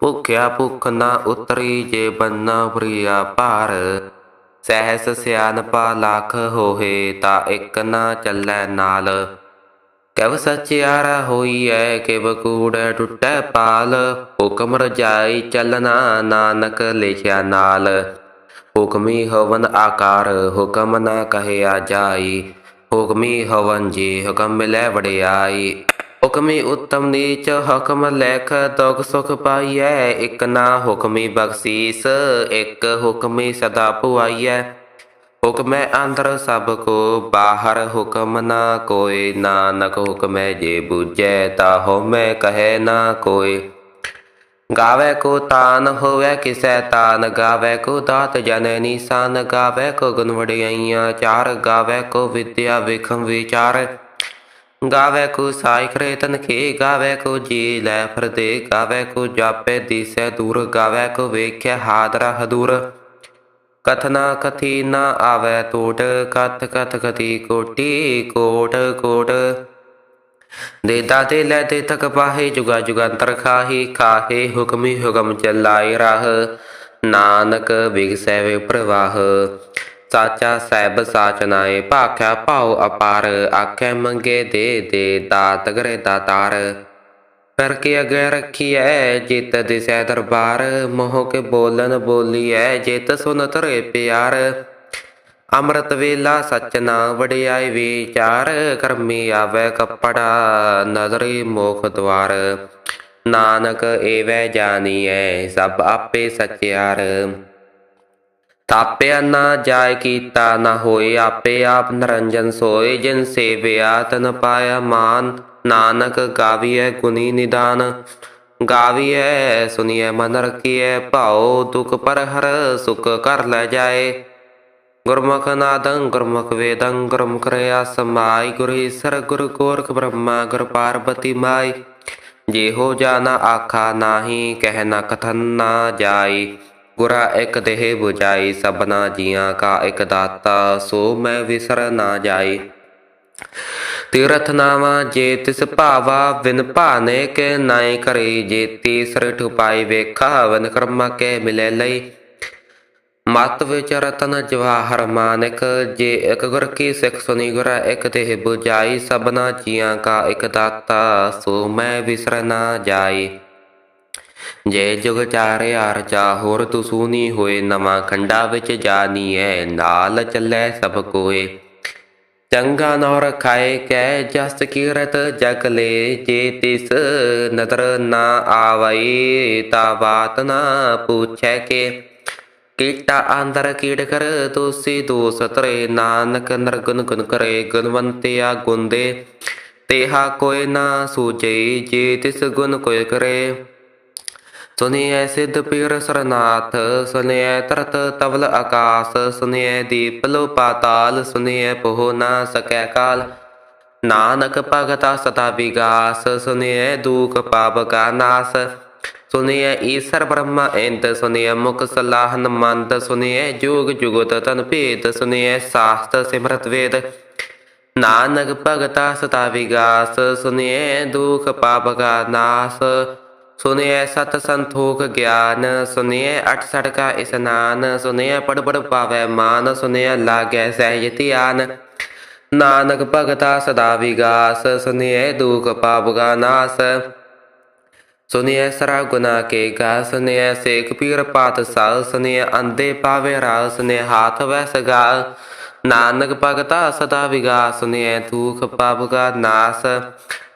ਭੁਖਿਆ ਭੁਖ ਨਾ ਉਤਰੀ ਜੇ ਬੰਨਾ ਪ੍ਰਿਆ ਭਾਰ। ਸਹਿਸ ਸਿਆਨਪਾ ਲੱਖ ਹੋਏ ਤਾ ਇੱਕ ਨਾ ਚੱਲੈ ਨਾਲ। ਕਵ ਸਚਿਆਰਾ ਹੋਈਐ ਕਿਵ ਕੂੜੈ ਟੁੱਟੈ ਪਾਲ। ਹੁਕਮ ਰਜਾਈ ਚੱਲਣਾ ਨਾਨਕ ਲਿਖਿਆ ਨਾਲ। ਹੁਕਮੀ ਹਵਨ ਆਕਾਰ, ਹੁਕਮ ਨਾ ਕਹਿਆ ਜਾਈ। ਹੁਕਮੀ ਹਵਨ ਜੀ ਹੁਕਮ ਮਿਲੈ ਵੜਿਆਈ ਹੁਕਮੀ ਉਤਮ ਨੀਚ ਹੁਕਮ ਲੈਖ ਦੁਖ ਸੁਖ ਪਾਈਐ, ਇਕ ਨਾ ਹੁਕਮੀ ਬਖਸ਼ੀਸ, ਇਕ ਹੁਕਮੀ ਸਦਾ ਪੁਆਈਐ। ਹੁਕਮੈ ਅੰਦਰ ਸਭ ਕੋ, ਬਾਹਰ ਹੁਕਮ ਨਾ ਕੋਇ ਨਾਨਕ ਹੁਕਮੈ ਜੇ ਬੂਝੈ ਤਾ ਹਉਮੈ ਕਹੈ ਨਾ ਕੋਈ ਗਾਵੇ ਕੋ ਤਾਨ ਹੋਵੇ, ਕਿਸੈ ਤਾਨ ਗਾਵੇ ਕੋ ਦਾਤ ਜਨ ਨਿਸ਼ਾਨ ਗਾਵੇ ਕੋ ਗੁਣ ਵਡਿਆਈਆਂ ਚਾਰ, ਗਾਵੇ ਕੋ ਵਿਦਿਆ ਵਿਖਮ ਵਿਚਾਰ। ਗਾਵੇ ਕੋ ਸਾਈ ਕਰੇ ਤਨ ਗਾਵੇ ਕੋ ਜੀ ਲੈ ਫਰਦੇ, ਗਾਵੇ ਕੋ ਜਾਪੇ ਦਿਸੈ ਦੂਰ, ਗਾਵੇ ਕੋ ਵੇਖਿਆ ਹਾਦਰਾ ਹਦੂਰ। ਕਥਨਾ ਕਥੀ ਨਾ ਆਵੇ ਟੋਟ ਕਥ ਕਥ ਕਥੀ ਕੋਟੀ ਕੋਟ ਕੋਟ। ਦੇ ਦਾਤੇ ਲੈ ਤੇ ਤਕ ਪਾਹੇ, ਜੁਗਾ ਜੁਗੰਤਰ ਖਾਹੀ, ਖਾਹੇ ਹੁਕਮੀ ਹੁਕਮ ਚੱਲਾਏ ਰਾਹ। ਨਾਨਕ ਵਿਗਸੈ ਵੇ ਪ੍ਰਵਾਹ। ਸਾਚਾ ਸਹਿਬ ਸਾਚ ਨਾਏ, ਭਾਖਿਆ ਭਾਉ ਅਪਾਰ, ਆਖੇ ਮੰਗੇ ਦੇ ਦੇ ਦਾਤ ਗਰੇ ਦਾਤਾਰ ਕਰ ਕੇ ਅਗੇ ਰੱਖੀਐ ਜਿਤ ਦਿਸੈ ਦਰਬਾਰ, ਮੋਹ ਕੇ ਬੋਲਨ ਬੋਲੀਐ ਜਿਤ ਸੁਨ ਤਰੇ ਪਿਆਰ। ਅੰਮ੍ਰਿਤ ਵੇਲਾ ਸਚਨਾ ਵਡਿਆਈ ਵਿਚਾਰ, ਕਰਮੀ ਆਵੇ ਕੱਪੜਾ ਨਜ਼ਰੀ ਮੋਖ ਦਵਾਰ। ਨਾਨਕ ਏਵੈ ਜਾਣੀਐ ਸਭ ਆਪੇ ਸਚਿਆਰ। ਤਾਪਿਆ ਨਾ ਜਾਇ ਕੀਤਾ ਨਾ ਹੋਏ ਆਪੇ ਆਪ ਨਰੰਜਨ ਸੋਏ, ਜਿਨ ਸੇਵਿਆ ਤਨ ਪਾਇਆ ਮਾਨ। ਨਾਨਕ ਗਾਵੀਐ ਗੁਨੀ ਨਿਦਾਨ, ਗਾਵੀਐ ਸੁਨੀਐ ਮਨ ਰਖੀਐ ਭਾਉ ਦੁਖ ਪਰ ਹਰ ਸੁਖ ਕਰ ਲੈ ਜਾਏ। ਗੁਰਮੁਖ ਨਾਦੰ, ਗੁਰਮੁਖ ਵੇਦੰ, ਗੁਰਮੁਖ ਰਿਆ ਸਮਾਈ, ਗੁਰ ਈਸਰ, ਗੁਰ ਗੋਰਖ ਬ੍ਰਹਮਾ, ਗੁਰ ਪਾਰਬਤੀ ਮਾਈ। ਜੇ ਹੋ ਜਾਣਾ ਆਖਾ ਨਾਹੀ, ਕਹਿ ਨਾ ਕਥਨ ਨਾ ਜਾਈ। ਗੁਰਾ ਇੱਕ ਦੇਹ 부ਜਾਈ ਸਭਨਾ ਜੀਆਂ ਕਾ ਇਕ ਦਾਤਾ, ਸੋ ਮੈਂ ਵਿਸਰ ਨਾ ਜਾਈ। ਤੀਰਥ ਨਾਵਾ ਜੇ ਤਿਸ ਭਾਵਾ ਵਿਨ ਭਾਨੇ ਕੇ ਨਾਇ ਕਰੀ। ਜੇ ਤੀਸਰ ਠੁਪਾਈ ਵੇਖਾ ਵਨ ਕਰਮਾ ਕੇ ਮਿਲੇ ਲਈ। ਮਤ ਵਿਚ ਰਤਨ ਜਵਾਹਰ ਮਾਨਕ, ਜੇ ਇਕ ਗੁਰ ਕੀ ਸਿੱਖ ਸੁਨੀ ਗੁਰਾ, ਇੱਕ ਦੇਹ 부ਜਾਈ ਸਭਨਾ ਜੀਆਂ ਕਾ ਇਕ ਦਾਤਾ, ਸੋ ਮੈਂ ਵਿਸਰ ਨਾ ਜਾਈ। ਜੈ ਜੁਗ ਚਾਰੇ ਆਰਚਾ ਹੋਰ ਤੂ ਸੂਨੀ ਹੋਏ, ਨਵਾਂ ਖੰਡਾ ਵਿੱਚ ਜਾਨੀਐ ਨਾਲ ਚੱਲੇ ਸਭ ਕੋਏ। ਚੰਗਾ ਨੌ ਰਖਾਏ ਕੈ ਜਸ ਕੀਰਤ ਜਗ ਲੈ, ਜੇ ਤਿਸ ਨਦਰ ਨਾ ਆਵਈ, ਤਾ ਬਾਤ ਨਾ ਪੁੱਛੈ ਕੇ। ਕੀਟਾ ਅੰਦਰ ਕੀੜ ਕਰ ਦੋਸੀ ਦੋਸ ਤਰੇ, ਨਾਨਕ ਨਰਗੁਨ ਗੁਨ ਕਰੇ, ਗੁਣਵੰਤਿਆ ਗੁੰਦੇ। ਤੇਹਾ ਕੋਈ ਨਾ ਸੂਝੇ, ਜੇ ਤਿਸ ਗੁਣ ਕੋਈ ਕਰੇ। ਸੁਨਿਐ ਸਿਧ ਪੀਰ ਸਰਨਾਥ ਸੁਨਿਐ ਤਰਤ ਤਵਲ ਆਕਾਸ ਸੁਨਿਐ ਦੀਪ ਲੋ ਪਾਤਾਲ ਸੁਨਿਐ ਪੋਹ ਨਾ ਸਕੈ ਕਾਲ। ਨਾਨਕ ਭਗਤਾ ਸਦਾ ਵਿਗਾਸ ਸੁਨਿਐ ਦੁਖ ਪਾਪ ਕਾ ਨਾਸ। ਸੁਨਿਐ ਈਸਰ ਬ੍ਰਹਮ ਇੰਦ ਸੁਨਿਐ ਮੁਖ ਸਲਾਹਨ ਮੰਦ ਸੁਨਿਐ ਜੋਗ ਜੁਗਤ ਤਨ ਭੇਦ ਸੁਨਿਐ ਸਾਸਤ ਸਿਮਰਤ ਵੇਦ। ਨਾਨਕ ਭਗਤਾ ਸਦਾ ਵਿਗਾਸ ਸੁਨਿਐ ਦੁਖ ਪਾਪ ਕਾ ਨਾਸ। ਸੁਨਿਐ ਸਤ ਸੰਤੋਖ ਗਿਆਨ ਸੁਨਿਐ ਅਠ ਸੜਕਾ ਇਸਨਾਨ ਸੁਨਿਐ ਪੜ ਪੜ ਪਾਵੈ ਮਾਨ ਸੁਨਿਐ ਲਾਗੈ ਸਹਿਜ ਧਿਆਨ। ਨਾਨਕ ਭਗਤਾ ਸਦਾ ਵਿਗਾਸ ਸੁਨਿਐ ਦੁਖ ਪਾਪ ਕਾ ਨਾਸ। ਸੁਨਿਐ ਸਰਾ ਗੁਨਾ ਕੇ ਗਾ ਸੁਨਿਐ ਸੇਖ ਪੀਰ ਪਾਤ ਸਾਲ ਸੁਨਿਐ ਅੰਦੇ ਪਾਵੇ ਰਾ ਸੁਨਿਐ ਹਾਥ ਵੈ ਸਗਾ ਨਾਨਕ ਭਗਤਾ ਸਦਾ ਵਿਗਾਸ ਸੁਨਿਐ ਦੁਖ ਪਾਪ ਕਾ ਨਾਸ।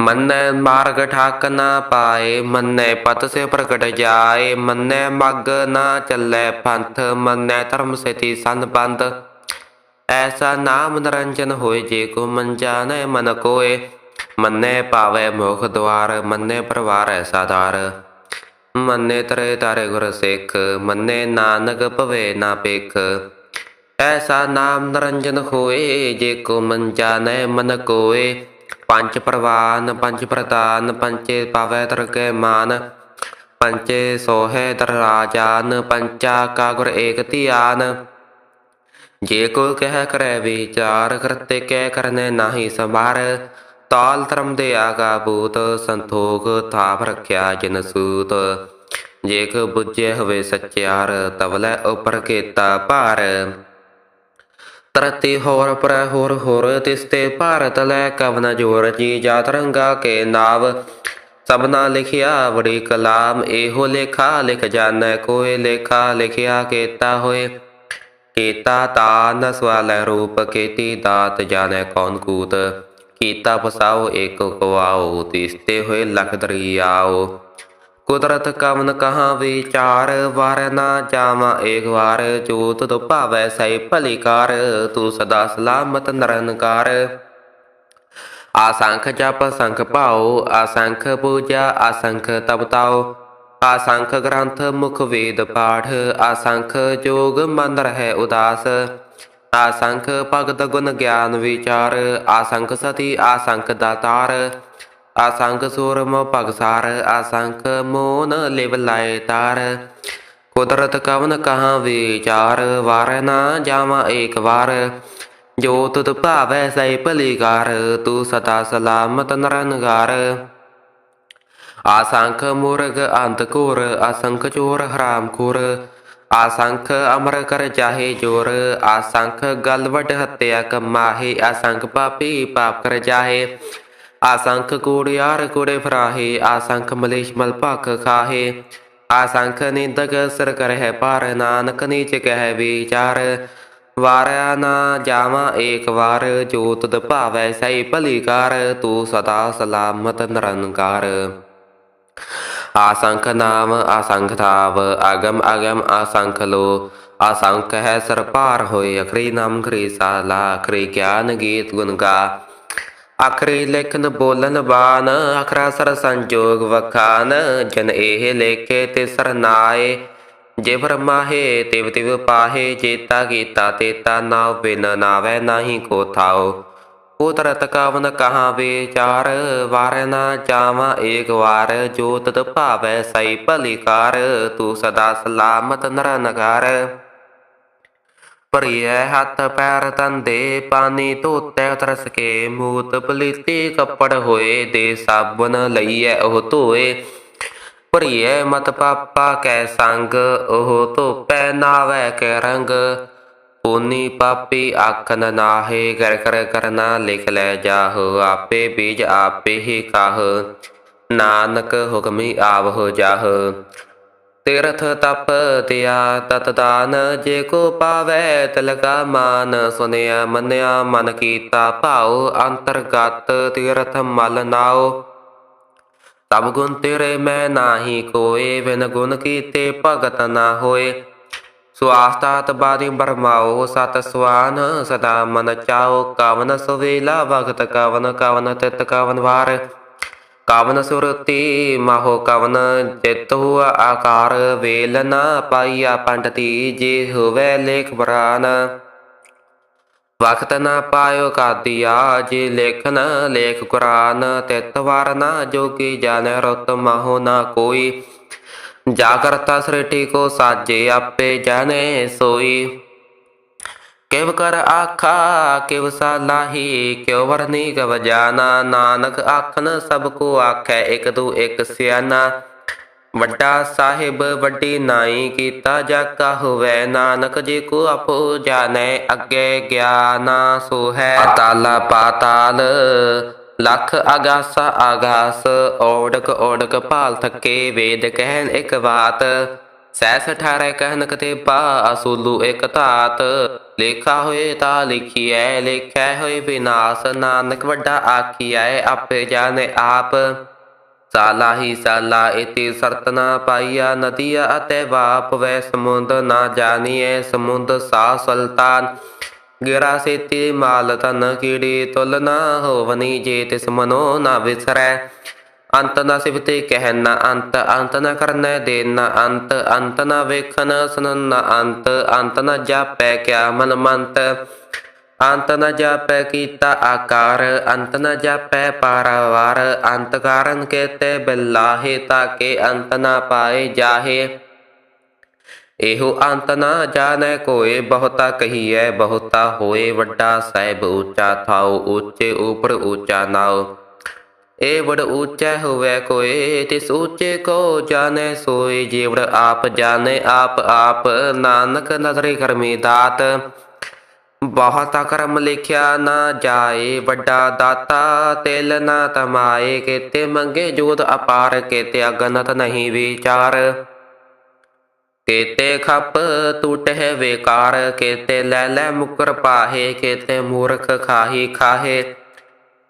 ਮੰਨੈ ਮਾਰਗ ਠਾਕ ਨਾ ਪਾਏ, ਮੰਨੈ ਪਤ ਸੇ ਪ੍ਰਗਟ ਜਾਏ, ਮੰਨੈ ਮਗ ਨਾ ਚੱਲੈ ਪੰਥ, ਮੰਨੈ ਧਰਮ ਸੇਤੀ ਸੰਬੰਧ ਐਸਾ ਨਾਮ ਨਿਰੰਜਨ ਹੋਏ, ਜੇ ਕੋ ਮਨ ਜਾਣੈ ਮਨ ਕੋਏ। ਮੰਨੇ ਪਾਵੈ ਮੁਖ ਦਵਾਰ, ਮੰਨੇ ਪਰਵਾਰ ਐਸਾ ਦਾਰ ਮੰਨੇ ਤਰੇ ਤਾਰੇ ਗੁਰ ਸਿੱਖ, ਮੰਨੇ ਨਾਨਕ ਭਵੇ ਨਾ ਪੇਖ ਐਸਾ ਨਾਮ ਨਿਰੰਜਨ ਹੋਏ, ਜੇ ਕੋ ਮਨ ਜਾਣੈ ਮਨ ਕੋਏ। ਪੰਜ ਪ੍ਰਵਾਨ, ਪੰਜ ਪ੍ਰਤਾਨ ਪੰਚੇ ਪਾਵੈ ਤਰ ਮਾਨ ਪੰਚੇ ਸੋਹੇ ਦਰ ਰਾਜਾਨ, ਪੰਚਾ ਕਾ ਗੁਰ ਏਕ ਧਿਆਨ। ਜੇ ਕੋ ਕਹਿ ਕਰੈ ਵਿਚਾਰ, ਕਰਤੇ ਕਹਿ ਕਰਨੇ ਨਾਹੀ ਸੰਭਾਰ। ਤਾਲ ਧਰਮ ਦੇ ਆਗਾ ਬੂਤ, ਸੰਤੋਖ ਥਾਪ ਰਖਿਆ ਜਿਨ ਸੂਤ। ਜੇ ਕੋ ਬੁੱਝੇ ਹੋਵੇ ਸੱਚਿਆਰ, ਤਵਲੇ ਉਪਰ ਕੀਤਾ ਭਾਰ। ਤਰਤੀ ਹੋਰ ਪਰ ਹੋਰ ਹੋਰ ਤਿਸਤੇ ਭਾਰਤ ਲੈ ਕਵਨ ਜੋਰ ਜੀ ਜਾਤ ਰੰਗਾ ਕੇ ਨਾਵ। ਸਭਨਾ ਲਿਖਿਆ ਵੜੀ ਕਲਾਮ, ਇਹੋ ਲੇਖਾ ਲਿਖ ਜਾਣੈ ਕੋਏ ਲੇਖਾ ਲਿਖਿਆ ਕੀਤਾ ਹੋਏ। ਕੀਤਾ ਤਾਨ ਸਵਾਲੈ ਰੂਪ, ਕੀਤੀ ਦਾਤ ਜਾਣੈ ਕੌਣ ਕੂਤ। ਕੀਤਾ ਫਸਾਓ ਏਕ ਕਵਾਓ ਤਿਸਤੇ ਹੋਏ ਲਖ ਦਰਿਆਓ ਕੁਦਰਤ ਕਵਨ ਕਹਾਂ ਵਿਚਾਰ, ਵਾਰ ਨਾ ਜਾਵਾਂ ਏਕ ਵਾਰ। ਜੋ ਤੁਧ ਭਾਵੈ ਸਈ ਭਲੀ ਤੂੰ ਸਦਾ ਸਲਾਮਤ ਨਿਰੰਕਾਰ ਆਸੰਖ ਜਪ ਸੰਖ ਭਾਉ, ਆਸੰਖ ਪੂਜਾ, ਆਸੰਖ ਤਪਤਾਉ ਆਸੰਖ ਗ੍ਰੰਥ ਮੁਖ ਵੇਦ ਪਾਠ, ਆਸੰਖ ਜੋਗ ਮਨ ਰਹਿ ਉਦਾਸ। ਆਸੰਖ ਭਗਤ ਗੁਣ ਗਿਆਨ ਵਿਚਾਰ, ਆਸੰਖ ਸਤੀ, ਆਸੰਖ ਦਾਤਾਰ। ਆਸੰਖ ਸੂਰਮ ਭਗਸਾਰ ਆਸੰਖ ਮੋਨ ਲਿਵ ਲਾਏ ਤਾਰ। ਕੁਦਰਤ ਕਵਨ ਕਹਾਂ ਵਿਚਾਰ, ਵਾਰ ਨਾ ਜਾਵਾਂ ਏਕ ਵਾਰ। ਜੋ ਤੁਧ ਭਾਵੈ ਸਈ ਭਲੀ ਕਾਰ ਤੂੰ ਸਦਾ ਸਲਾਮਤ ਨਰਨਗਾਰ। ਆਸੰਖ ਮੁਰਗ ਅੰਤ ਘੋਰ, ਆਸੰਖ ਚੋਰ ਹਰਾਮ ਖੋਰ। ਆਸੰਖ ਅਮਰ ਕਰ ਚਾਹੇ ਜੋਰ, ਆਸੰਖ ਗਲ ਵਡ ਹੱਤਿਆ ਕਮਾਹੇ। ਆਸੰਖ ਪਾਪੀ ਪਾਪ ਕਰ ਜਾਹੇ ਆਸੰਖ ਕੂੜਿਆਰ ਕੂੜੇ ਫਰਾਹੇ, ਆਸੰਖ ਮਲੇਸ਼ ਮਲ ਭਖ ਖਾਹੇ। ਆਸੰਖ ਨਿੰਦਕ ਸਿਰ ਕਰਹਿ ਪਾਰ ਨਾਨਕ ਨੀਚ ਕਹਿ ਵਿਚਾਰ। ਵਾਰਿਆ ਨਾ ਜਾਵਾਂ ਏਕ ਵਾਰ, ਜੋ ਤੁਧ ਭਾਵੈ ਸਈ ਭਲੀ ਕਾਰ ਤੂੰ ਸਦਾ ਸਲਾਮਤ ਨਿਰੰਕਾਰ। ਆਸੰਖ ਨਾਮ ਆਸੰਖ ਥਾਵ, ਅਗਮ ਅਗਮ ਆਸੰਖ ਲੋ। ਆਸੰਖ ਹੈ ਸਰਪਾਰ ਹੋਏ, ਅਖਰੀ ਨਾਮ ਖਰੀ ਸਾਲਾ, ਖਰੀ ਗਿਆਨ ਗੀਤ ਗੁਣ ਗਾ। ਅਖਰੀ ਲੇਖਨ ਬੋਲਨ ਬਾਨ, ਅਖਰਾ ਸਰ ਸੰਜੋਗ ਵਖਾਨ, ਜਨ ਇਹ ਲੇਖੇ ਤੇ ਸਰਨਾਏ ਜੇ ਫਰਮਾਹੇ ਤਿਵ ਤਿਵ ਪਾਹੇ, ਜੇਤਾ ਕੀਤਾ ਤੇਤਾ ਨਾ ਬਿਨ ਨਾਵੈ ਨਾਹੀ ਕੋ ਥਾਓ ਕੁਦਰਤ ਕਵਨ ਕਹਾ ਵਿਚਾਰ, ਵਾਰ ਨਾ ਜਾਵਾਂ ਏਕ ਵਾਰ, ਜੋ ਤਤ ਭਾਵੈ ਸਈ ਭਲੀ ਕਾਰ, ਤੂੰ ਸਦਾ ਸਲਾਮਤ ਨਰ ਨਰਨਗਾਰ ਭਰੀਐ ਹੱਥ ਪੈਰ ਤੰਦੇ, ਪਾਣੀ ਧੋਤੈ ਤਰਸ ਕੇ। ਮੂਤ ਪਲੀਤੀ ਕੱਪੜ ਹੋਏ ਦੇ ਸਾਬਨ ਲਈਐ ਉਹ ਧੋਏ। ਭਰੀਐ ਮਤ ਪਾਪਾ ਕੈ ਸੰਗ, ਉਹ ਧੋਪੈ ਨਾਵੈ ਕੈ ਰੰਗ। ਪੂਨੀ ਪਾਪੀ ਆਖਨ ਨਾਹੇ ਕਰ ਕਰ ਕਰਨਾ ਲਿਖ ਲੈ ਜਾਹ। ਆਪੇ ਬੀਜ ਆਪੇ ਹੀ ਕਾਹ। ਨਾਨਕ ਹੁਕਮੀ ਆਵਹੁ ਜਾਹ। ਤੀਰਥ ਤਪ ਤਿਆ, ਤਤ ਦਾਨ ਜੇ ਕੋ ਪਾਵੈ, ਤਿਲਕਾ ਮਾਨ ਸੁਨਿਆ ਮੰਨਿਆ ਮਨ ਕੀਤਾ ਭਾਉ, ਅੰਤਰਗਤ ਤੀਰਥ ਮਲ ਨਾਉ। ਤਬ ਗੁਣ ਤੇਰੇ ਮੈਂ ਨਾਹੀ ਕੋਏ, ਬਿਨ ਗੁਣ ਕੀਤੇ ਭਗਤ ਨਾ ਹੋਏ। ਸੁਆਸਤਾਤ ਬਾਦੀ ਬਰਮਾਓ ਸਤ ਸਵਾਨ ਸਦਾ ਮਨ ਚਾਓ ਕਵਨ ਸੁਵੇਲਾ, ਭਗਤ ਕਵਨ ਕਵਨ ਤਿਤ ਕਵਨ ਵਾਰ। ਕਵਨ ਸੁਰਤੀ ਮਾਹੋ ਕਵਨ ਜਿਤ ਹੁਆ ਆਕਾਰ ਵੇਲ ਨਾ ਪਾਈਆ ਪੰਡਤੀ ਜੇ ਹੋਵੇ ਲੇਖ ਬਰਾਨ ਵਖਤ ਨਾ ਪਾਇਓ ਕਾਦੀਆ ਜੇ ਲੇਖਨ ਲੇਖ ਕੁਰਾਨ, ਤਿਤ ਵਾਰ ਨਾ ਜੋਗੀ ਜਾਣੈ ਰਤ ਮਾਹੋ ਨਾ ਕੋਈ। ਜਾਗਰਤਾ ਸ੍ਰਿਟੀ ਕੋ ਸਾਜੇ ਆਪੇ ਜਾਣੇ ਸੋਈ। ਕਿਵ ਕਰ ਆਖਾ ਕਿਵ ਸਾਲਾਹੀ ਕਿਉ ਵਰਨੀ ਕਵ ਜਾਨਾ ਨਾਨਕ ਆਖਨ ਸਭ ਕੋ ਆਖੈ ਇਕ ਦੂ ਇਕ ਸਿਆਨਾ ਵੱਡਾ ਸਾਹਿਬ ਵੱਡੀ ਨਾਈ ਕੀਤਾ ਜਾਕਾ ਹੋਵੇ ਨਾਨਕ ਜੀ ਕੋ ਆਪੋ ਜਾਣੈ ਅੱਗੇ ਗਿਆਨਾ ਸੋ ਹੈ ਪਾਤਾਲਾ ਪਾਤਾਲ ਲੱਖ ਆਗਾਸਾ ਆਗਾਸ ਓੜਕ ਓੜਕ ਭਾਲ ਥੱਕੇ ਵੇਦ ਕਹਿਣ ਇੱਕ ਬਾਤ ਸੈਸ ਠਾਰੇ ਕਹਿਨ ਕਤੇਬਾ ਅਸੂਲੂ ਇੱਕ ਧਾਤ। ਲੇਖਾ ਹੋਏ ਤਾਂ ਲਿਖੀਐ ਲੇਖਿਆ ਹੋਏ ਵਿਨਾਸ਼। ਨਾਨਕ ਵੱਡਾ ਆਖੀਐ, ਆਪੇ ਜਾਣੇ ਆਪ। ਸਾਲਾ ਹੀ ਸਾਲਾ ਇਤੀ ਸਰਤ ਨਾ ਪਾਈਆ, ਨਦੀਆ ਅਤੇ ਵਾਪ ਵੈ ਸਮੁੰਦ ਨਾ ਜਾਣੀਏ ਸਮੁੰਦ ਸਾ ਸੁਲਤਾਨ। ਗਿਰਾ ਸੇਤੀ ਮਾਲ ਤਨ ਕੀੜੀ, ਤੁਲ ਨਾ ਹੋਵਨੀ, ਜੇ ਤਿਸ ਮਨੋ ਨਾ ਵਿਸਰੈ। ਅੰਤ ਨਾ ਸਿਵਤੇ ਕਹਿਨ ਨਾ ਅੰਤ ਅੰਤ ਨਾ ਕਰਨੈ ਦੇਨ ਨਾ ਅੰਤ ਅੰਤ ਨਾ ਵੇਖਨ ਸੁਨਨ ਨਾ ਅੰਤ ਅੰਤ ਨਾ ਜਾਪੈ ਕਿਆ ਮਨ ਮੰਤ। ਅੰਤ ਨ ਜਾਪੈ ਕੀਤਾ ਆਕਾਰ, ਅੰਤ ਨ ਜਾਪੈ ਪਾਰਾਵਾਰ, ਅੰਤ ਕਾਰਨ ਕੇਤੇ ਬਿਲਾਹੇ ਤਾਕੇ ਅੰਤ ਨ ਪਾਏ ਜਾਹੇ। ਇਹੋ ਅੰਤ ਨ ਜਾਣੈ ਕੋਏ, ਬਹੁਤਾ ਕਹੀਐ ਬਹੁਤਾ ਹੋਏ, ਵੱਡਾ ਸਾਹਿਬ ਉੱਚਾ ਥਾਉ, ਉੱਚੇ ਉਪਰ ਉੱਚਾ ਨਾਉ। ਏ ਬੜ ਉੱਚਾ ਹੋਵੇ ਕੋਏ, ਤਿਸ ਉੱਚੇ ਕੋ ਜਾਣੈ ਸੋਏ ਜੀਵੜ ਆਪ ਜਾਣੈ ਆਪ ਆਪ, ਨਾਨਕ ਨਜ਼ਰੇ ਕਰਮੀ ਦਾਤ। ਬਹੁਤਾ ਕਰਮ ਲਿਖਿਆ ਨਾ ਜਾਏ, ਵੱਡਾ ਦਾਤਾ ਤਿਲ ਨਾ ਤਮਾਏ, ਕਿਤੇ ਮੰਗੇ ਜੋਤ ਅਪਾਰ, ਕੇਤੇ ਅਗਨਤ ਨਹੀਂ ਵਿਚਾਰ। ਕੇਤੇ ਖੱਪ ਟੂਟਹਿ ਵੇਕਾਰ, ਕੇਤੇ ਲੈ ਲੈ ਮੁਕਰ ਪਾਹੇ, ਕੇਤੇ ਮੂਰਖ ਖਾਹੀ ਖਾਹੇ।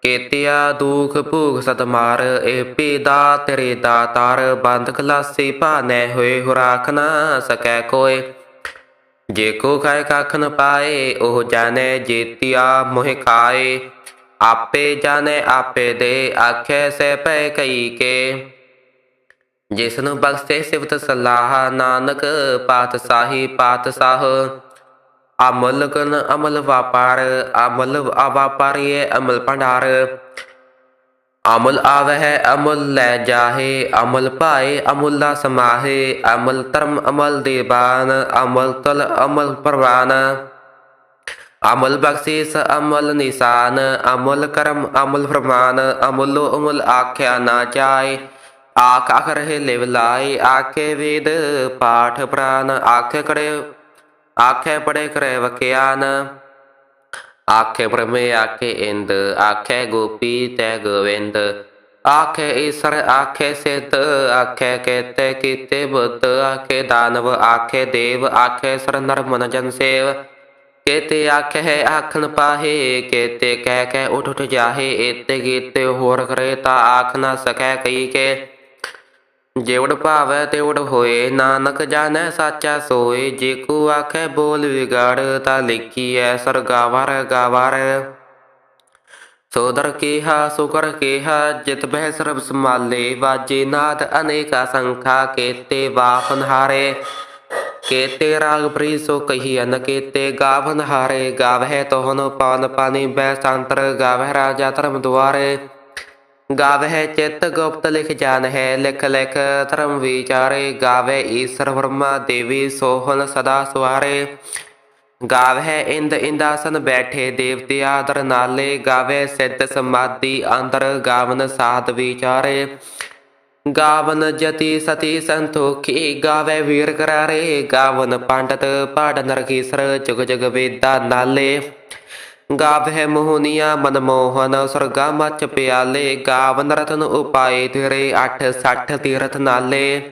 ਕੇਤਿਆ ਦੁਖ ਭੂਖ ਸਤ ਮਾਰ ਏ ਪੀਦਾ ਤੇਰੇ ਦਾਤਾਰ, ਬੰਦ ਖਲਾਸੀ ਭਾਨੈ ਹੋਏ ਹੋ ਨਾ ਸਕੈ ਕੋਏ। ਜੇ ਕੋ ਖਾਏ ਕੱਖ ਨ ਪਾਏ, ਉਹ ਜਾਣੈ ਜੇਤਿਆ ਮੋਹਿ ਖਾਏ। ਆਪੇ ਜਾਣੈ, ਆਪੇ ਦੇ, ਆਖੇ ਸੇ ਪੈ ਕਈ ਕੇ। ਜਿਸਨੂੰ ਬਖਸ਼ੇ ਸਿਫਤ ਸਲਾਹ, ਨਾਨਕ ਪਾਤਸ਼ਾਹੀ ਪਾਤਸ਼ਾਹ ਅਮਲ ਕਨ ਅਮਲ ਵਾਪਾਰ ਅਮਲ ਅਵਾਪਾਰੀਏ ਅਮਲ ਭੰਡਾਰ ਅਮਲ ਆਵਹਿ ਅਮਲ ਲੈ ਜਾਹੇ ਅਮਲ ਭਾਏ ਅਮੁੱਲਾ ਸਮਾਹੇ ਅਮਲ ਧਰਮ ਅਮਲ ਦੇਵਾਨ ਅਮਲ ਤਲ ਅਮਲ ਪ੍ਰਵਾਨ ਅਮਲ ਬਖਸ਼ੀਸ ਅਮਲ ਨਿਸ਼ਾਨ ਅਮਲ ਕਰਮ ਅਮਲ ਫਰਮਾਨ ਅਮਲੋ ਅਮਲ ਆਖਿਆ ਨਾ ਜਾਏ ਆਖ ਆਖ ਰਹੇ ਲਿਵ ਲਾਏ ਆਖੇ ਵੇਦ ਪਾਠ ਪ੍ਰਾਨ ਆਖੇ ਕਰੇ ਆਖੇ ਪੜੇ ਕਰੇ ਵਕਿਆਨ। ਆਖੇ ਬ੍ਰਹਮੇ ਆਖੇ ਇੰਦ, ਆਖੇ ਗੋਪੀ ਤੈ ਗੋਵਿੰਦ। ਆਖੇ ਈਸ਼ਰ, ਆਖੇ ਸਿੱਧ, ਆਖੇ ਕੇਤੇ ਕੀਤੇ ਬੁੱਧ। ਆਖੇ ਦਾਨਵ, ਆਖੇ ਦੇਵ, ਆਖੇ ਸਰ ਨਰ ਜਨ ਸੇਵ। ਕੇਤੇ ਆਖੇ ਹੈ ਆਖਣ ਪਾਹੇ, ਕੇਤੇ ਕਹਿ ਕਹਿ ਉਠ ਉਠ ਜਾਹੇ। ਏਤੇ ਗੀਤੇ ਹੋਰ ਕਰੇ ਤਾ ਆਖ ਨਾ ਸਕੈ ਕਈ ਕੇ। ਜੇਵੜ ਭਾਵੈ ਤੇਵੜ ਹੋਏ, ਨਾਨਕ ਜਾਣੈ ਸਾਚਾ ਸੋਏ, ਜੇ ਕੋ ਆਖੈ ਬੋਲ ਵਿਗੜ, ਤਾ ਲਿਖੀਐ ਸਰਗਾਵਰ ਗਾਵਰ। ਸੋਦਰ ਕੀਹਾ ਸੁਕਰ ਕੀਹਾ, ਜਿਤ ਬਹਿ ਸਰਬ ਸਮਾਲੇ ਵਾਜੇ ਨਾਦ ਅਨੇਕਾ ਸੰਖਾ, ਕੇਤੇ ਵਾਪਨ ਹਾਰੇ ਕੇਤੇ ਰਾਗ ਪ੍ਰੀ ਸੋ ਕਹੀ ਅਨ, ਕੇਤੇ ਗਾਵਨ ਹਾਰੇ ਗਾਵਹਿ ਤੋਹਨ ਪਾਨ ਪਾਨੀ ਬੈ ਸੰਤਰ ਗਾਵਹਿ ਰਾਜਾ ਧਰਮ ਦੁਆਰੇ। ਗਾਵਹਿ ਚਿਤ ਗੁਪਤ ਲਿਖ ਜਾਨ ਹੈ ਲਿਖ ਲਿਖ ਧਰਮ ਵਿਚਾਰੇ ਗਾਵੇ ਈਸ਼ਰ ਵਰਮਾ ਦੇਵੀ ਸੋਹਣ ਸਦਾ ਸਵਾਰੇ ਗਾਵਹਿ ਇੰਦ ਇੰਦਾਸਨ ਬੈਠੇ ਦੇਵਤੇ ਆਦਰ ਨਾਲੇ ਗਾਵੇ ਸਿੱਧ ਸਮਾਧੀ ਅੰਦਰ ਗਾਵਨ ਸਾਧ ਵਿਚਾਰੇ। ਗਾਵਨ ਜਤੀ ਸਤੀ ਸੰਤੋਖੀ ਗਾਵੇ ਵੀਰ ਕਰਾਰੇ, ਗਾਵਨ ਪੰਡਤ ਪਾੜ ਨਰਕੀਸਰ, ਜੁਗ ਜਗ ਵੇਦਾ ਨਾਲੇ। ਗਾਵਹਿ ਮੋਹਨੀਆ ਮਨਮੋਹਨ ਸਰਗਾ ਮਚ ਪਿਆਲੇ ਗਾਵਨ ਰਤਨ ਉਪਾਏ ਤੇਰੇ 8 60 ਤੀਰਥ ਨਾਲੇ।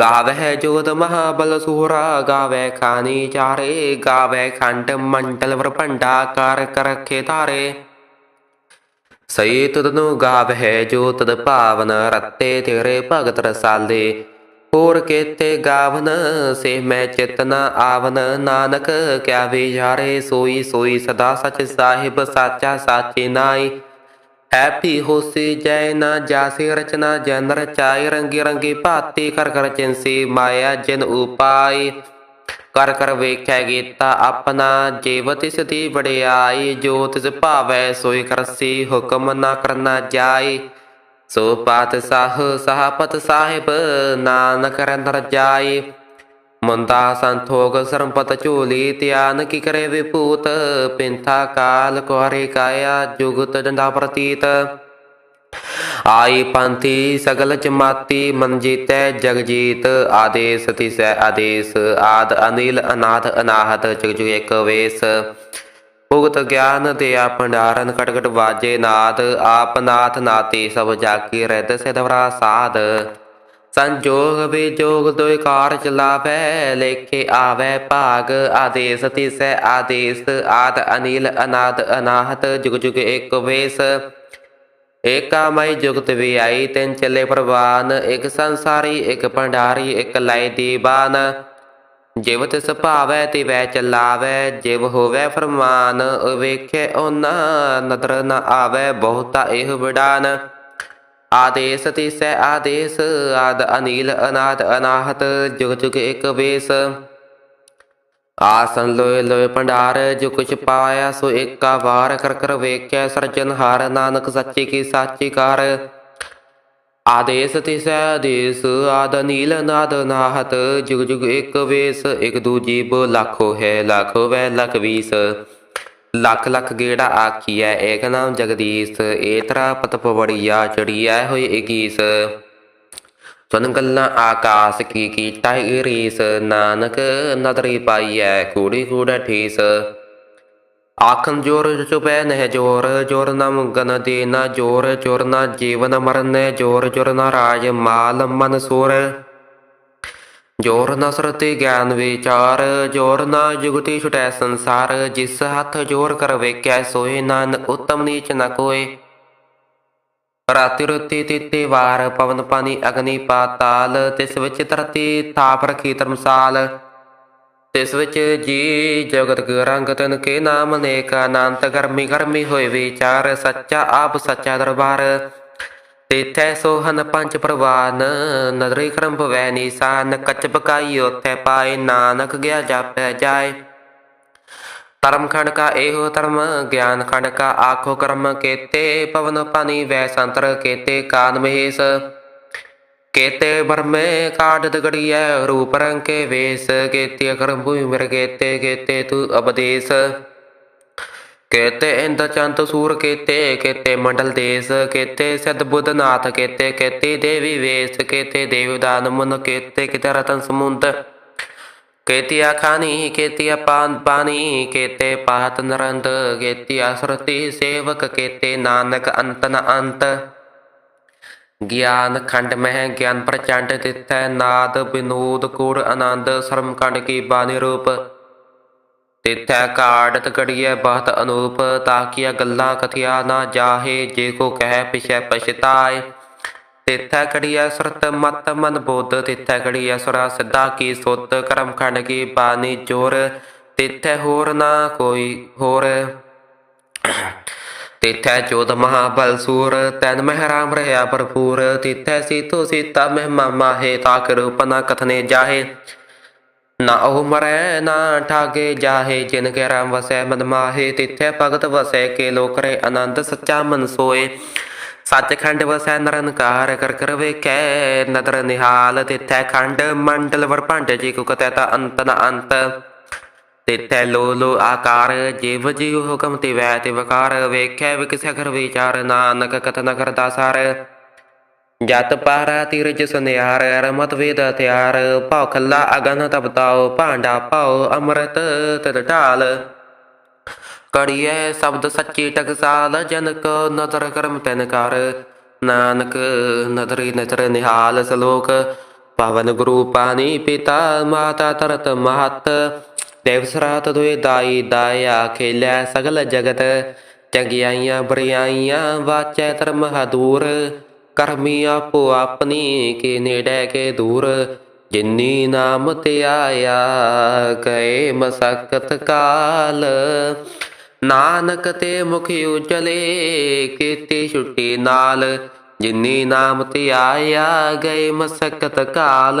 ਗਾਵਹਿ ਜੋਤ ਮਹਾਬਲ ਸੂਰਾ ਗਾਵੇ ਖਾਨੀ ਚਾਰੇ ਗਾਵੇ ਖੰਡ ਮੰਡਲ ਵਰ ਭੰਡਾ, ਕਰ ਕਰ ਰਖੇ ਧਾਰੇ। ਸਈ ਤੁਧਨੁ ਗਾਵਹਿ ਜੋ ਤਦ ਭਾਵਨ, ਰਤੇ ਤੇਰੇ ਭਗਤ ਰਸਾਲੇ। ਹੋਰ ਕੇਤੇ ਗਾਵਨ ਸੇ ਮੈਂ ਚਿਤਨ ਆਵਨ। ਨਾਨਕ ਕਿਆ ਵਿਚਾਰੇ ਸੋਈ ਸੋਈ ਸਦਾ ਸਚ ਸਾਹਿਬ, ਸਾਚਾ ਸਾਚੇ ਨਾਈ ਹੈਪੀ ਹੋਸੀ ਜੈ ਨਾ ਜਾਸੀ, ਰਚਨਾ ਜਨ ਰਚਾਈ। ਰੰਗੀ ਰੰਗੀ ਭਾਤੀ ਕਰ ਕਰ ਚਿੰਸੀ ਮਾਇਆ ਜਿਨ ਉਪਾਈ। ਕਰ ਕਰ ਵੇਖੈ ਗੀਤਾ ਆਪਣਾ, ਜੀਵ ਤਿਸ ਦੀ ਵਡਿਆਈ। ਜੋ ਤਿਸ ਭਾਵੈ ਸੋਈ ਕਰਸੀ, ਹੁਕਮ ਨਾ ਕਰਨਾ ਜਾਈ। ਸੋ ਪਾਤ ਸਾਹ ਸਾਹਪਤ ਸਾਹਿਬ, ਨਾਨਕ ਰੰਦਰ ਜਾਈ ਮੁੰਦਾ ਸੰਤੋਗ ਸਰੰਪਤ ਝੋਲੀ, ਧਿਆਨ ਕੀ ਕਰੇ ਵਿਭੂਤ? ਪਿੰਥਾ ਕਾਲ ਕੁਹਾਰੇ ਕਾਇਆ, ਜੁਗਤ ਡੰਡਾ ਪ੍ਰਤੀਤ। ਆਈ ਪੰਥੀ ਸਗਲ ਜਮਾਤੀ ਮਨ ਜੀਤੈ ਜਗ ਜੀਤ ਆਦੇਸ ਤਿਸੈ ਆਦੇਸ, ਆਦ ਅਨਿਲ ਅਨਾਥ ਅਨਾਹਤ, ਜਗ ਜੁਗ ਏਕ ਵੇਸ। ਭੁਗਤ ਗਿਆਨ ਦਿਆ ਭੰਡਾਰਨ ਕਟਕਟ ਵਾਜੇ ਨਾਦ, ਆਪ ਨਾਥ ਨਾਤੀ ਸਭ ਜਾਕੀ ਰਹਿਤ ਸਿਧਵਰਾ ਸਾਧ। ਸੰਜੋਗ ਵਿਜੋਗ ਦੋਇ ਕਾਰ ਚਲਾਵੈ ਲੇਖੇ ਆਵੈ ਭਾਗ, ਆਦੇਸ ਤਿਸੈ ਆਦੇਸ, ਆਦ ਅਨੀਲ ਅਨਾਦ ਅਨਾਹਤ, ਜੁਗ ਜੁਗ ਏਕ ਵੇਸ। ਏਕਾਮਈ ਜੁਗਤ ਵੀ ਆਈ ਤਿੰਨ ਚੱਲੇ ਪ੍ਰਵਾਨ, ਇੱਕ ਸੰਸਾਰੀ, ਇੱਕ ਭੰਡਾਰੀ, ਇੱਕ ਲਾਇ ਦੀਵਾਨ। ਜਿਵ ਤਿਸ ਭਾਵੈ ਤਿਵੈ ਚਲਾਵੈ, ਜਿਵ ਹੋਵੈ ਫਰਮਾਨ, ਵੇਖੇ ਉਹਨਾਂ ਨਦਰ ਨ ਆਵੈ, ਬਹੁਤਾ ਇਹ ਵਿਡਾਨ। ਆਦੇਸ ਤਿਸੈ ਆਦੇਸ, ਆਦ ਅਨੀਲ ਅਨਾਦ ਅਨਾਹਤ, ਜੁਗ ਜੁਗ ਇਕ ਵੇਸ। ਆਸਨ ਲੋਏ ਲੋਏ ਭੰਡਾਰ, ਜੋ ਕੁਛ ਪਾਇਆ ਸੋ ਏਕਾ ਵਾਰ, ਕਰ ਕਰ ਵੇਖਿਆ ਸਰਜਨ ਹਾਰ, ਨਾਨਕ ਸੱਚੀ ਕੀ ਸਾਚੀ ਕਾਰ। ਆਦੇਸ ਤਿਸੈ ਆਦੇਸ, ਆਦ ਨੀਲ ਨਾਦ ਨਾਹਤ, ਜੁਗ ਜੁਗ ਇੱਕ ਵੇਸ, ਇੱਕ ਦੂਜੀ ਬੋ ਲੱਖੋ ਹੈ ਲੱਖੋ, ਵੈ ਲਖ ਵੀਸ। ਲੱਖ ਲੱਖ ਗੇੜਾ ਆਖੀਐ, ਏਕ ਨਾਮ ਜਗਦੀਸ਼ ਏਤਰਾ ਪਤ ਪਵੜੀਆ ਚੜੀਐ ਹੋਈ ਇਕੀਸ ਸੁਨ ਗੱਲਾਂ ਆਕਾਸ ਕੀ ਕੀਤਾ ਈ ਰੀਸ, ਨਾਨਕ ਨਦਰੀ ਪਾਈਐ, ਕੂੜੀ ਕੂੜਾ ਠੀਸ। ਆਖਨ ਜੋਰ ਚੁਪੈ ਨਹਿ ਜੋਰ ਜੋਰ ਨ ਮੁਗਨ ਦੇ ਨ ਜੋਰ ਜੋਰ ਨ ਜੀਵਨ ਮਰਨ, ਜੋਰ ਜੋਰ ਸਰਤੇ ਗਿਆਨ ਵਿਚਾਰ, ਜੋਰ ਜੁਗਤੀ ਛੁਟੈ ਸੰਸਾਰ, ਜਿਸ ਹੱਥ ਜੋਰ ਕਰ ਵੇਖਿਆ ਸੋਏ ਨਾਨ ਉਤਮ ਨੀਚ ਨ ਕੋਏ। ਰਾਤੀ ਰੁਤੀ ਤਿਤੇ ਵਾਰ, ਪਵਨ ਪਾਣੀ ਅਗਨੀ ਪਾਤਾਲ, ਤਿਸ ਵਿੱਚ ਧਰਤੀ ਥਾਪ ਰਖੀ ਧਰਮਸਾਲ। ਤਿਸ ਵਿੱਚ ਜੀ ਜਗਤ ਰੰਗ ਤਨ ਕੇ ਨਾਮ ਅਨੇਕ ਅਨੰਤ ਗਰਮੀ ਗਰਮੀ ਹੋਏ ਵਿਚਾਰ ਸੱਚਾ ਆਪ ਸੱਚਾ ਦਰਬਾਰ। ਤੇਥੈ ਸੋਹਨ ਪੰਜ ਪ੍ਰਵਾਨ, ਨਦਰੀ ਕਰਮ ਭਵੈ ਨਿਸ਼ਾਨ, ਕੱਚ ਪਕਾਈ ਉਥੇ ਪਾਏ, ਨਾਨਕ ਗਿਆ ਜਾਪੈ ਜਾਏ। ਧਰਮ ਖੰਡ ਕਾ ਇਹੋ ਧਰਮ, ਗਿਆਨ ਖੰਡ ਕਾ ਆਖੋ ਕਰਮ, ਕੇਤੇ ਪਵਨ ਪਾਣੀ ਵੈ ਸੰਤਰ, ਕੇਤੇ ਕਾਨ ਮਹੇਸ਼। ਕੇਤੇ ਬਰਮੇ ਕਾਢ ਗੜੀਐ ਰੂਪ ਰੰਗ ਕੇ ਵੇਸ ਕੇਤੇ ਕਰਮ ਭੂਮਿ ਮਿਰ ਕੇਤੇ ਕੇਤੇ ਤੂ ਅਬਦੇਸ ਕੇਤੇ ਇੰਦ ਚੰਤ ਸੂਰ ਕੇਤੇ ਕੇਤੇ ਮੰਡਲ ਦੇਸ ਕੇਤੇ ਸਦ ਬੁੱਧ ਕੇਤੇ ਕੇਤੇ ਦੇਵੀ ਵੇਸ ਕੇਤੇ ਦੇਵਦਾਨ ਮਨ ਕੇਤੇ ਕਿਤੇ ਰਤਨ ਸਮੁੰਦ ਕੇਤੀਆ ਖਾਨੀ ਕੇਤੀਆ ਪਾਨ ਪਾਨੀ ਕੇਤੇ ਪਾਤ ਨਰੰਦ ਕੇਤੀਆ ਸੁਰਤੀ ਸੇਵਕ ਕੇਤੇ ਨਾਨਕ ਅੰਤਨ ਅੰਤ ਗਿਆਨ ਖੰਡ ਮਹਿ, ਗਿਆਨ ਪ੍ਰਚੰਡ ਤਿਥੈ, ਨਾਦ ਬਿਨੋਦ ਕੁੜ ਆਨੰਦ ਸ਼ਰਮ ਕੰਡ ਕੀ ਬਾਣੀ ਰੂਪ। ਤਿਥੈ ਕਾੜਤ ਕੜੀਐ ਬਹਤ ਅਨੂਪ ਤਾਕੀਆ ਗੱਲਾਂ ਕਥਿਆ ਨਾ ਜਾਹੇ, ਜੇ ਕੋ ਕਹਿ ਪਿਛੈ ਪਛਤਾਏ। ਤਿਥੈ ਕੜੀਐ ਸੁਰਤ ਮਤ ਮਨ ਬੋਧ, ਤਿਥੈ ਕੜੀਐ ਸੁਰਾ ਸਿੱਧਾ ਕੀ ਸੁਤ, ਕਰਮ ਖੰਡ ਕੀ ਬਾਣੀ ਜੋਰ। ਤਿਥੈ ਹੋਰ ਨਾ ਕੋਈ ਹੋਰ। ਤਿਥੈ ਚੋਦ ਮਹਾਬਲ ਸੂਰ, ਤੈਨ ਮਹਿ ਰਾਮ ਰਹਾ ਭਰਪੂਰ, ਤਿਥੈ ਸੀਤੋ ਸੀਤਾ ਮਹਿਮਾ ਮਾਹੇ ਤਾਕ ਰੂਪ ਨਾ ਕਥਨੇ ਜਾਹੇ। ਨਾ ਉਹ ਮਰੈ ਨਾ ਠਾਗੇ ਜਾਹੇ, ਜਿਨ ਕੇ ਰਾਮ ਵਸੈ ਮਨ ਮਾਹੇ, ਤਿਥੈ ਭਗਤ ਵਸੈ ਕੇ ਲੋਕ ਰੇ ਆਨੰਦ ਸੱਚਾ ਮਨ ਸੋਏ। ਸੱਚਖੰਡ ਵਸੈ ਨਿਰੰਕਾਰ ਕਰ ਕਰ ਵੇਖੈ, ਨਦਰ ਨਿਹਾਲ, ਤਿਥੈ ਖੰਡ ਮੰਡਲ ਵਰ ਭੰਡ ਜੀ ਕੋ ਕਤੈ ਤਾ ਅੰਤ ਨ ਅੰਤ। ਤਿਥੈ ਲੋ ਲੋ ਆਕਾਰ, ਜਿਵ ਜੀ ਹੁਕਮ ਤੇ ਵੈ ਤੇ ਵਕਾਰ ਵੇਖੈ ਵਿਕਸੈ ਕਰ ਵਿਚਾਰ, ਨਾਨਕ ਕਥਨ ਕਰਦਾ ਸਾਰ। ਜਤ ਪਾਰਾ ਤੀਰਜ ਸੁਨਿਆਰ, ਰਮਤ ਵੇਦ ਹਥਿਆਰ ਭਉ ਖੱਲਾ ਅਗਨ ਤਪਤਾਓ ਭਾਂਡਾ ਪਾਓ ਅੰਮ੍ਰਿਤ ਤਦ ਢਾਲ। ਕੜੀਐ ਸ਼ਬਦ ਸੱਚੀ ਟਕਸਾਲ, ਜਨ ਕੋ ਨਦਰ ਕਰਮ ਤਨ ਕਰ। ਨਾਨਕ ਨਦਰੀ ਨਦਰ ਨਿਹਾਲ ਸਲੋਕ, ਪਵਨ ਗੁਰੂ ਪਾਣੀ ਪਿਤਾ, ਮਾਤਾ ਤਰਤ ਮਹਤ। ਦੇਵ ਸਰਾਤ ਦੋਇ ਦਾਈ ਦਾਇਆ ਖੇਲਿਆ ਸਗਲ ਜਗਤ, ਚੰਗਿਆਈਆਂ ਬਰਿਆਈਆਂ ਵਾਚੈ ਧਰਮ ਹਦੂਰ, ਕਰਮੀ ਆਪੋ ਆਪਣੀ ਕੇ ਨੇੜੇ ਕੇ ਦੂਰ, ਜਿਨੀ ਨਾਮ ਤੇ ਆਇਆ ਗਏ ਮਸਕਤ ਕਾਲ। ਨਾਨਕ ਤੇ ਮੁਖ ਉਜਲੇ ਕੀਤੇ ਛੁੱਟੀ ਨਾਲ, ਜਿਨੀ ਨਾਮ ਤੇ ਆਇਆ ਗਏ ਮਸਕਤ ਕਾਲ।